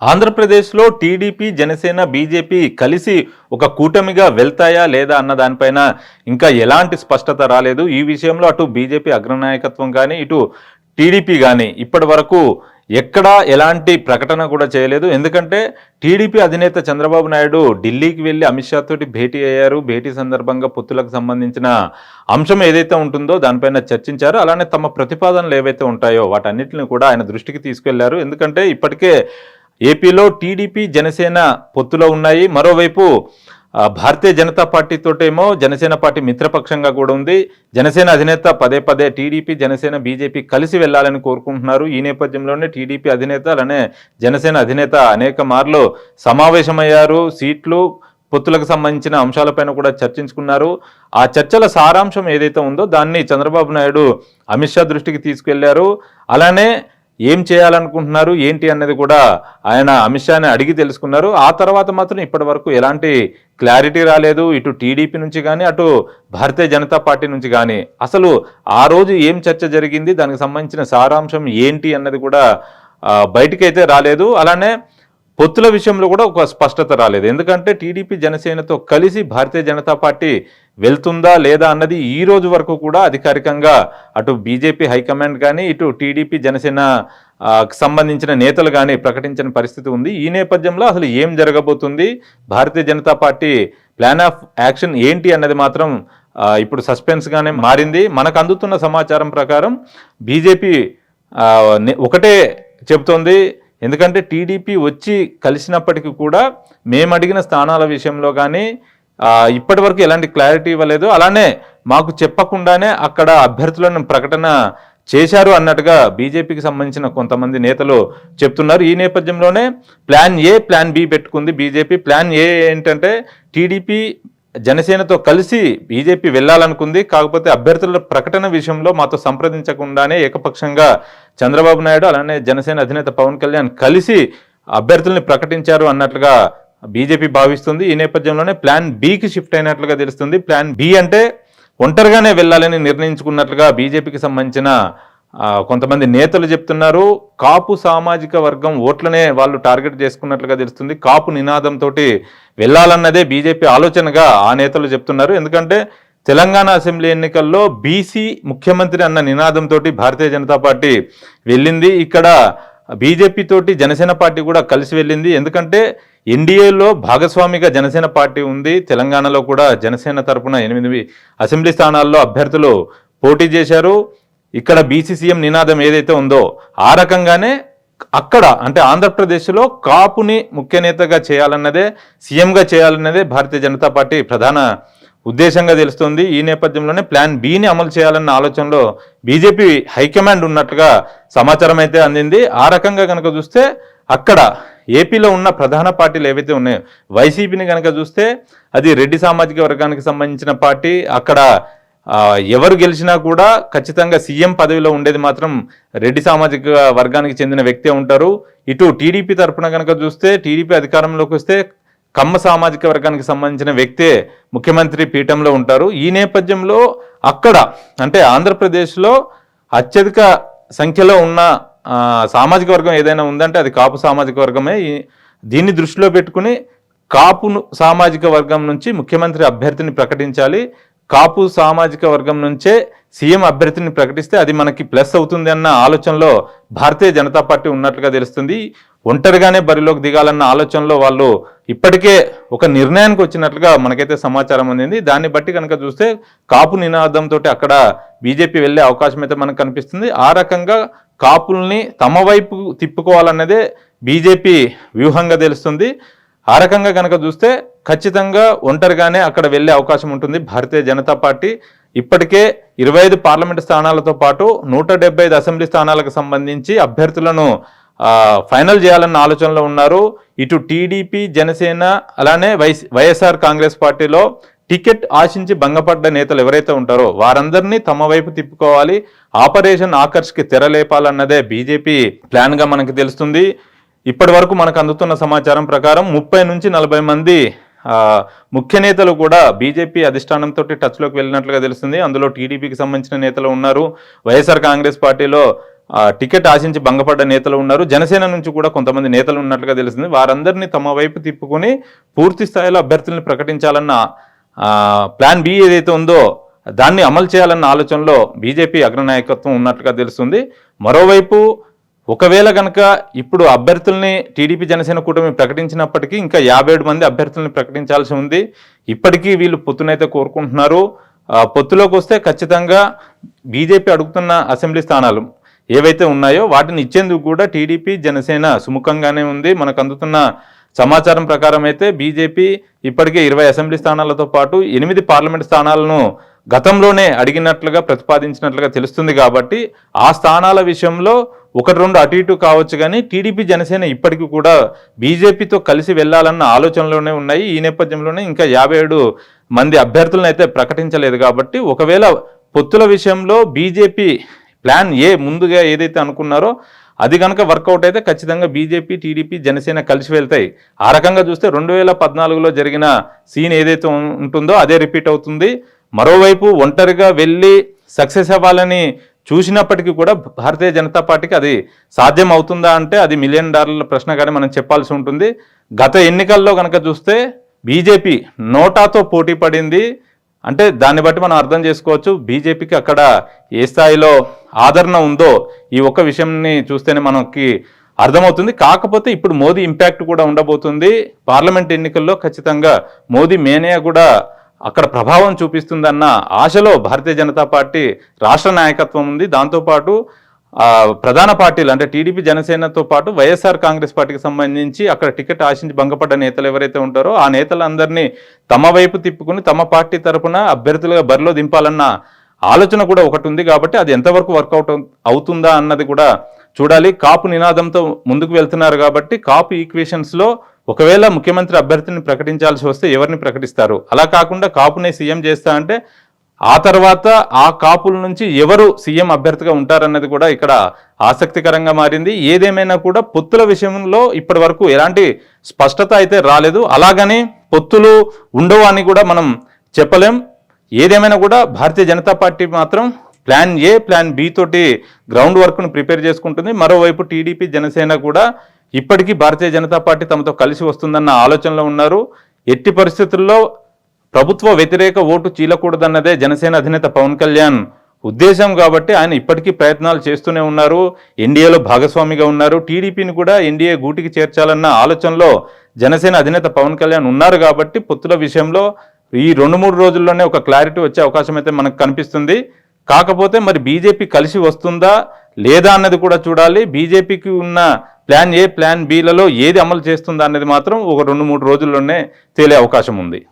ఆంధ్రప్రదేశ్లో TDP Janasena BJP కలిసి ఒక కూటమిగా వెళ్తాయా లేదా అన్న దానిపైన ఇంకా ఎలాంటి స్పష్టత రాలేదు. ఈ విషయంలో అటు బీజేపీ అగ్రనాయకత్వం కానీ ఇటు టీడీపీ కానీ ఇప్పటి వరకు ఎక్కడా ఎలాంటి ప్రకటన కూడా చేయలేదు. ఎందుకంటే టీడీపీ అధినేత చంద్రబాబు నాయుడు ఢిల్లీకి వెళ్ళి అమిత్ షా తోటి భేటీ అయ్యారు. భేటీ సందర్భంగా పొత్తులకు సంబంధించిన అంశం ఏదైతే ఉంటుందో దానిపైన చర్చించారు. అలానే తమ ప్రతిపాదనలు ఏవైతే ఉంటాయో వాటన్నిటిని కూడా ఆయన దృష్టికి తీసుకెళ్ళారు. ఎందుకంటే ఇప్పటికే ఏపీలో టీడీపీ జనసేన పొత్తులో ఉన్నాయి. మరోవైపు భారతీయ జనతా పార్టీతోటేమో జనసేన పార్టీ మిత్రపక్షంగా కూడా ఉంది. జనసేన అధినేత పదే పదే టీడీపీ జనసేన బీజేపీ కలిసి వెళ్ళాలని కోరుకుంటున్నారు. ఈ నేపథ్యంలోనే టీడీపీ అధినేత అలానే జనసేన అధినేత అనేక మార్లు సమావేశమయ్యారు. సీట్లు పొత్తులకు సంబంధించిన అంశాలపైన కూడా చర్చించుకున్నారు. ఆ చర్చల సారాంశం ఏదైతే ఉందో దాన్ని చంద్రబాబు నాయుడు అమిత్ షా దృష్టికి తీసుకెళ్ళారు. అలానే ఏం చేయాలనుకుంటున్నారు ఏంటి అన్నది కూడా ఆయన అమిత్ షాని అడిగి తెలుసుకున్నారు. ఆ తర్వాత మాత్రం ఇప్పటి వరకు ఎలాంటి క్లారిటీ రాలేదు. ఇటు టీడీపీ నుంచి కానీ అటు భారతీయ జనతా పార్టీ నుంచి కానీ అసలు ఆ రోజు ఏం చర్చ జరిగింది దానికి సంబంధించిన సారాంశం ఏంటి అన్నది కూడా ఆ, బయటికైతే రాలేదు. అలానే పొత్తుల విషయంలో కూడా ఒక స్పష్టత రాలేదు. ఎందుకంటే టీడీపీ జనసేనతో కలిసి భారతీయ జనతా పార్టీ వెళ్తుందా లేదా అన్నది ఈ రోజు వరకు కూడా అధికారికంగా అటు బీజేపీ హైకమాండ్ కానీ ఇటు టీడీపీ జనసేన సంబంధించిన నేతలు కానీ ప్రకటించిన పరిస్థితి ఉంది. ఈ నేపథ్యంలో అసలు ఏం జరగబోతుంది? Bharatiya Janata party plan of action ఏంటి అన్నది మాత్రం ఇప్పుడు సస్పెన్స్గానే మారింది. మనకు అందుతున్న సమాచారం ప్రకారం బీజేపీ నే- ఒకటే చెబుతోంది. ఎందుకంటే టీడీపీ వచ్చి కలిసినప్పటికీ కూడా మేము అడిగిన స్థానాల విషయంలో కానీ ఇప్పటి వరకు ఎలాంటి క్లారిటీ ఇవ్వలేదు. అలానే మాకు చెప్పకుండానే అక్కడ అభ్యర్థులను ప్రకటన చేశారు అన్నట్టుగా బీజేపీకి సంబంధించిన కొంతమంది నేతలు చెప్తున్నారు. ఈ నేపథ్యంలోనే ప్లాన్ ఏ ప్లాన్ బి పెట్టుకుంది బీజేపీ. ప్లాన్ ఏ ఏంటంటే టీడీపీ జనసేనతో కలిసి బీజేపీ వెళ్ళాలనుకుంది. కాకపోతే అభ్యర్థుల ప్రకటన విషయంలో మాతో సంప్రదించకుండానే ఏకపక్షంగా చంద్రబాబు నాయుడు అలానే జనసేన అధినేత పవన్ కళ్యాణ్ కలిసి అభ్యర్థుల్ని ప్రకటించారు అన్నట్లుగా బీజేపీ భావిస్తుంది. ఈ నేపథ్యంలోనే ప్లాన్ బికి షిఫ్ట్ అయినట్లుగా తెలుస్తుంది. ప్లాన్ బి అంటే ఒంటరిగానే వెళ్ళాలని నిర్ణయించుకున్నట్లుగా బీజేపీకి సంబంధించిన కొంతమంది నేతలు చెప్తున్నారు. కాపు సామాజిక వర్గం ఓట్లనే వాళ్ళు టార్గెట్ చేసుకున్నట్లుగా తెలుస్తుంది. కాపు నినాదంతో వెళ్ళాలన్నదే బీజేపీ ఆలోచనగా ఆ నేతలు చెప్తున్నారు. ఎందుకంటే తెలంగాణ అసెంబ్లీ ఎన్నికల్లో బీసీ ముఖ్యమంత్రి అన్న నినాదంతో భారతీయ జనతా పార్టీ వెళ్ళింది. ఇక్కడ బీజేపీ తోటి జనసేన పార్టీ కూడా కలిసి వెళ్ళింది. ఎందుకంటే ఎన్డీఏలో భాగస్వామిగా జనసేన పార్టీ ఉంది. తెలంగాణలో కూడా జనసేన తరపున ఎనిమిది అసెంబ్లీ స్థానాల్లో అభ్యర్థులు పోటీ చేశారు. ఇక్కడ బీసీసీఎం నినాదం ఏదైతే ఉందో ఆ రకంగానే అక్కడ అంటే ఆంధ్రప్రదేశ్లో కాపుని ముఖ్య నేతగా చేయాలన్నదే సీఎంగా చేయాలన్నదే భారతీయ జనతా పార్టీ ప్రధాన ఉద్దేశంగా తెలుస్తుంది ఈ నేపథ్యంలోనే ప్లాన్ బిని అమలు చేయాలన్న ఆలోచనలో బీజేపీ హైకమాండ్ ఉన్నట్లుగా సమాచారం అయితే అందింది. ఆ రకంగా కనుక చూస్తే అక్కడ ఏపీలో ఉన్న ప్రధాన పార్టీలు ఏవైతే ఉన్నాయో వైసీపీని కనుక చూస్తే అది రెడ్డి సామాజిక వర్గానికి సంబంధించిన పార్టీ అక్కడ ఎవరు గెలిచినా కూడా ఖచ్చితంగా సీఎం పదవిలో ఉండేది మాత్రం రెడ్డి సామాజిక వర్గానికి చెందిన వ్యక్తే ఉంటారు. ఇటు టీడీపీ తరఫున కనుక చూస్తే టీడీపీ అధికారంలోకి వస్తే కమ్మ సామాజిక వర్గానికి సంబంధించిన వ్యక్తే ముఖ్యమంత్రి పీఠంలో ఉంటారు. ఈ నేపథ్యంలో అక్కడ అంటే ఆంధ్రప్రదేశ్లో అత్యధిక సంఖ్యలో ఉన్న సామాజిక వర్గం ఏదైనా ఉందంటే అది కాపు సామాజిక వర్గమే. దీన్ని దృష్టిలో పెట్టుకుని కాపు సామాజిక వర్గం నుంచి ముఖ్యమంత్రి అభ్యర్థిని ప్రకటించాలి. కాపు సామాజిక వర్గం నుంచే సీఎం అభ్యర్థిని ప్రకటిస్తే అది మనకి ప్లస్ అవుతుంది అన్న ఆలోచనలో భారతీయ జనతా పార్టీ ఉన్నట్లుగా తెలుస్తుంది. ఒంటరిగానే బరిలోకి దిగాలన్న ఆలోచనలో వాళ్ళు ఇప్పటికే ఒక నిర్ణయానికి వచ్చినట్లుగా మనకైతే సమాచారం అందింది. దాన్ని బట్టి కనుక చూస్తే కాపు నినాదంతో అక్కడ బీజేపీ వెళ్ళే అవకాశం అయితే మనకు కనిపిస్తుంది. ఆ రకంగా కాపుల్ని తమ వైపు తిప్పుకోవాలన్నదే బీజేపీ వ్యూహంగా తెలుస్తుంది. ఆ రకంగా కనుక చూస్తే ఖచ్చితంగా ఒంటరిగానే అక్కడ వెళ్ళే అవకాశం ఉంటుంది. భారతీయ జనతా పార్టీ ఇప్పటికే ఇరవై ఐదు పార్లమెంటు స్థానాలతో పాటు నూట అసెంబ్లీ స్థానాలకు సంబంధించి అభ్యర్థులను ఫైనల్ చేయాలన్న ఆలోచనలో ఉన్నారు. ఇటు టీడీపీ జనసేన అలానే వైస్ వైఎస్ఆర్ కాంగ్రెస్ పార్టీలో టికెట్ ఆశించి భంగపడ్డ నేతలు ఎవరైతే ఉంటారో వారందరినీ తమ వైపు తిప్పుకోవాలి. ఆపరేషన్ ఆకర్ష్కి తెరలేపాలన్నదే బీజేపీ ప్లాన్గా మనకి తెలుస్తుంది. ఇప్పటి వరకు మనకు అందుతున్న సమాచారం ప్రకారం ముప్పై నుంచి నలభై మంది ముఖ్య నేతలు కూడా బీజేపీ అధిష్టానంతో టచ్లోకి వెళ్ళినట్లుగా తెలుస్తుంది. అందులో టీడీపీకి సంబంధించిన నేతలు ఉన్నారు. వైఎస్ఆర్ కాంగ్రెస్ పార్టీలో టికెట్ ఆశించి భంగపడ్డ నేతలు ఉన్నారు. జనసేన నుంచి కూడా కొంతమంది నేతలు ఉన్నట్లుగా తెలిసింది వారందరినీ తమ వైపు తిప్పుకొని పూర్తి స్థాయిలో అభ్యర్థుల్ని ప్రకటించాలన్న ప్లాన్ బి ఏదైతే ఉందో దాన్ని అమలు చేయాలన్న ఆలోచనలో బీజేపీ అగ్రనాయకత్వం ఉన్నట్లుగా తెలుస్తుంది. మరోవైపు ఒకవేళ కనుక ఇప్పుడు అభ్యర్థుల్ని టీడీపీ జనసేన కూటమి ప్రకటించినప్పటికీ ఇంకా యాభై ఏడు మంది అభ్యర్థుల్ని ప్రకటించాల్సి ఉంది. ఇప్పటికీ వీళ్ళు పొత్తునైతే కోరుకుంటున్నారు. పొత్తులోకి వస్తే ఖచ్చితంగా బీజేపీ అడుగుతున్న అసెంబ్లీ స్థానాలు ఏవైతే ఉన్నాయో వాటిని ఇచ్చేందుకు కూడా టీడీపీ జనసేన సుముఖంగానే ఉంది. మనకు అందుతున్న సమాచారం ప్రకారం అయితే బీజేపీ ఇప్పటికే ఇరవై అసెంబ్లీ స్థానాలతో పాటు ఎనిమిది పార్లమెంట్ స్థానాలను గతంలోనే అడిగినట్లుగా ప్రతిపాదించినట్లుగా తెలుస్తుంది కాబట్టి ఆ స్థానాల విషయంలో ఒకటి రెండు అటు ఇటు కావచ్చు కానీ టీడీపీ జనసేన ఇప్పటికీ కూడా బీజేపీతో కలిసి వెళ్ళాలన్న ఆలోచనలోనే ఉన్నాయి. ఈ నేపథ్యంలోనే ఇంకా యాభై ఏడు మంది అభ్యర్థులను అయితే ప్రకటించలేదు కాబట్టి ఒకవేళ పొత్తుల విషయంలో బీజేపీ ప్లాన్ ఏ ముందుగా ఏదైతే అనుకున్నారో అది కనుక వర్కౌట్ అయితే ఖచ్చితంగా బీజేపీ టీడీపీ జనసేన కలిసి వెళ్తాయి. ఆ రకంగా చూస్తే రెండు వేల పద్నాలుగులో జరిగిన సీన్ ఏదైతే ఉంటుందో అదే రిపీట్ అవుతుంది. మరోవైపు ఒంటరిగా వెళ్ళి సక్సెస్ అవ్వాలని చూసినప్పటికీ కూడా భారతీయ జనతా పార్టీకి అది సాధ్యం అవుతుందా అంటే అది మిలియన్ డాలర్ల ప్రశ్నగానే మనం చెప్పాల్సి ఉంటుంది. గత ఎన్నికల్లో కనుక చూస్తే బీజేపీ నోటాతో పోటీ పడింది. అంటే దాన్ని బట్టి మనం అర్థం చేసుకోవచ్చు బీజేపీకి అక్కడ ఏ స్థాయిలో ఆదరణ ఉందో ఈ ఒక్క విషయంని చూస్తేనే మనకి అర్థమవుతుంది. కాకపోతే ఇప్పుడు మోదీ ఇంపాక్ట్ కూడా ఉండబోతుంది. పార్లమెంట్ ఎన్నికల్లో ఖచ్చితంగా మోదీ మేనే కూడా అక్కడ ప్రభావం చూపిస్తుందన్న ఆశలో భారతీయ జనతా పార్టీ రాష్ట్ర నాయకత్వం ఉంది. దాంతోపాటు ప్రధాన పార్టీలు అంటే టీడీపీ జనసేనతో పాటు వైఎస్ఆర్ కాంగ్రెస్ పార్టీకి సంబంధించి అక్కడ టికెట్ ఆశించి భంగపడ్డ నేతలు ఎవరైతే ఉంటారో ఆ నేతలందరినీ తమ వైపు తిప్పుకుని తమ పార్టీ తరపున అభ్యర్థులుగా బరిలో దింపాలన్న ఆలోచన కూడా ఒకటి ఉంది కాబట్టి అది ఎంతవరకు వర్కౌట్ అవుతుందా అన్నది కూడా చూడాలి. కాపు నినాదంతో ముందుకు వెళ్తున్నారు కాబట్టి కాపు ఈక్వేషన్స్లో ఒకవేళ ముఖ్యమంత్రి అభ్యర్థిని ప్రకటించాల్సి వస్తే ఎవరిని ప్రకటిస్తారు? అలా కాకుండా కాపునే సీఎం చేస్తా అంటే ఆ తర్వాత ఆ కాపుల నుంచి ఎవరు సీఎం అభ్యర్థిగా ఉంటారన్నది కూడా ఇక్కడ ఆసక్తికరంగా మారింది. ఏదేమైనా కూడా పొత్తుల విషయంలో ఇప్పటి వరకు ఎలాంటి స్పష్టత అయితే రాలేదు. అలాగని పొత్తులు ఉండవు అని కూడా మనం చెప్పలేం. ఏదేమైనా కూడా భారతీయ జనతా పార్టీ మాత్రం ప్లాన్ ఏ ప్లాన్ బి తోటి గ్రౌండ్ వర్క్ను ప్రిపేర్ చేసుకుంటుంది. మరోవైపు టీడీపీ జనసేన కూడా ఇప్పటికీ భారతీయ జనతా పార్టీ తమతో కలిసి వస్తుందన్న ఆలోచనలో ఉన్నారు. ఎట్టి పరిస్థితుల్లో ప్రభుత్వ వ్యతిరేక ఓటు చీలకూడదన్నదే జనసేన అధినేత పవన్ కళ్యాణ్ ఉద్దేశం కాబట్టి ఆయన ఇప్పటికీ ప్రయత్నాలు చేస్తూనే ఉన్నారు. ఎన్డీఏలో భాగస్వామిగా ఉన్నారు. టీడీపీని కూడా ఎన్డీఏ గూటికి చేర్చాలన్న ఆలోచనలో జనసేన అధినేత పవన్ కళ్యాణ్ ఉన్నారు కాబట్టి పొత్తుల విషయంలో ఈ రెండు మూడు రోజుల్లోనే ఒక క్లారిటీ వచ్చే అవకాశం అయితే మనకు కనిపిస్తుంది. కాకపోతే మరి బీజేపీ కలిసి వస్తుందా లేదా అన్నది కూడా చూడాలి. బీజేపీకి ఉన్న ప్లాన్ ఏ ప్లాన్ బిలలో ఏది అమలు చేస్తుందా అన్నది మాత్రం ఒక రెండు మూడు రోజుల్లోనే తేలే అవకాశం ఉంది.